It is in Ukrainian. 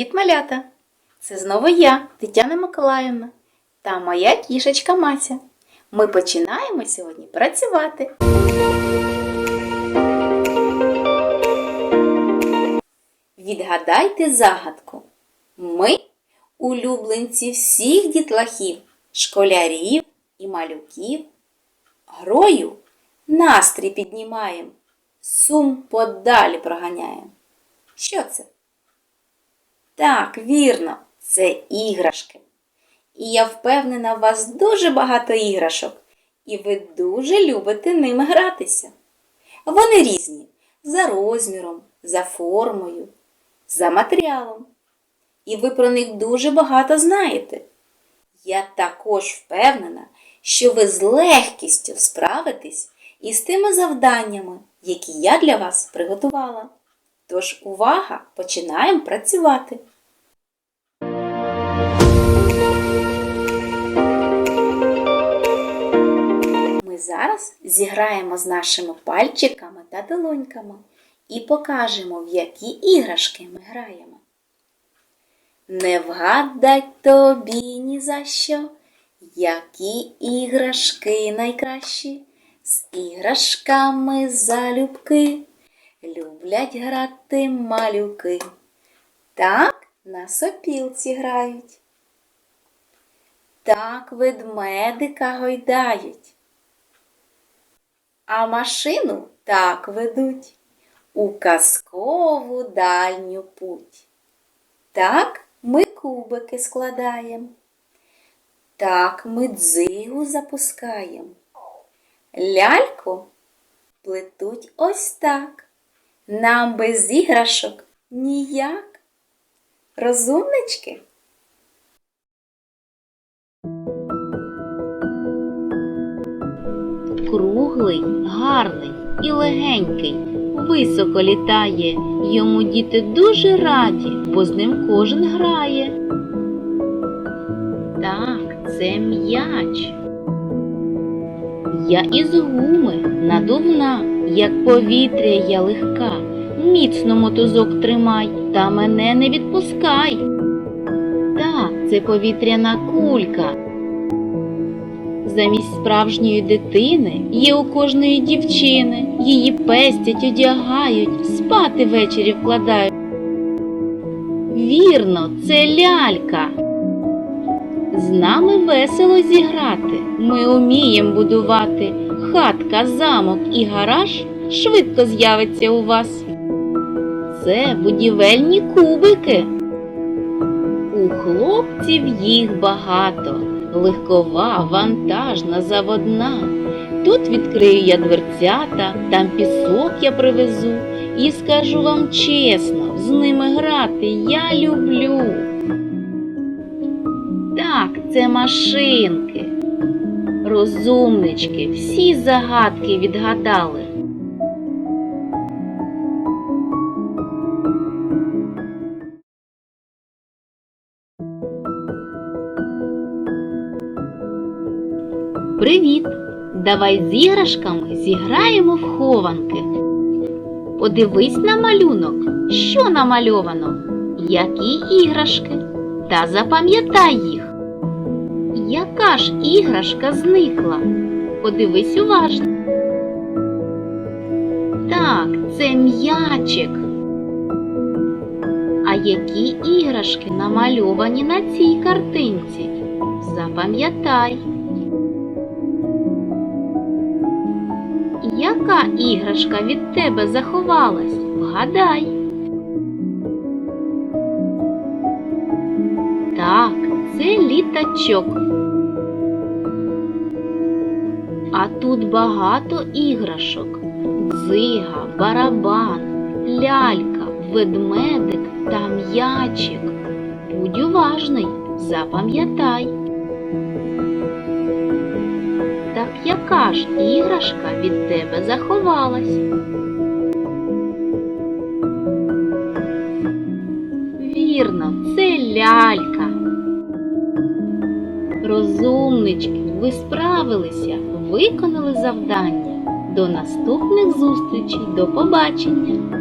Привіт, малята! Це знову я, Тетяна Миколаївна, та моя кішечка Мася. Ми починаємо сьогодні працювати. Відгадайте загадку. Ми улюбленці всіх дітлахів, школярів і малюків. Грою настрій піднімаєм, сум подалі проганяєм. Що це? Так, вірно, це іграшки. І я впевнена, у вас дуже багато іграшок, і ви дуже любите ними гратися. Вони різні за розміром, за формою, за матеріалом. І ви про них дуже багато знаєте. Я також впевнена, що ви з легкістю справитесь із тими завданнями, які я для вас приготувала. Тож увага! Починаємо працювати. Зараз зіграємо з нашими пальчиками та долоньками і покажемо, в які іграшки ми граємо. Не вгадать тобі ні за що, які іграшки найкращі, з іграшками залюбки люблять грати малюки. Так на сопілці грають. Так ведмедика гойдають. А машину так ведуть у казкову дальню путь. Так ми кубики складаємо. Так ми дзигу запускаємо. Ляльку плетуть ось так. Нам без іграшок ніяк. Розумнички? Круглий, гарний і легенький, високо літає. Йому діти дуже раді, бо з ним кожен грає. Так, це м'яч. Я із гуми надувна, як повітря я легка. Міцно мотузок тримай та мене не відпускай. Так, це повітряна кулька. Замість справжньої дитини є у кожної дівчини. Її пестять, одягають, спати ввечері вкладають. Вірно, це лялька. З нами весело зіграти. Ми умієм будувати. Хатка, замок і гараж швидко з'явиться у вас. Це будівельні кубики. У хлопців їх багато, легкова, вантажна, заводна. Тут відкрию я дверцята, там пісок я привезу, і скажу вам чесно, з ними грати я люблю. Так, це машинки. Розумнички, всі загадки відгадали. Привіт! Давай з іграшками зіграємо в хованки. Подивись на малюнок, що намальовано, які іграшки, та запам'ятай їх. Яка ж іграшка зникла? Подивись уважно. Так, це м'ячик. А які іграшки намальовані на цій картинці? Запам'ятай. Яка іграшка від тебе заховалась? Вгадай. Так, це літачок. А тут багато іграшок. Дзига, барабан, лялька, ведмедик та м'ячик. Будь уважний, запам'ятай. Так яка ж іграшка від тебе заховалась? Вірно, це лялька. Розумнички, ви справилися, виконали завдання. До наступних зустрічей, до побачення!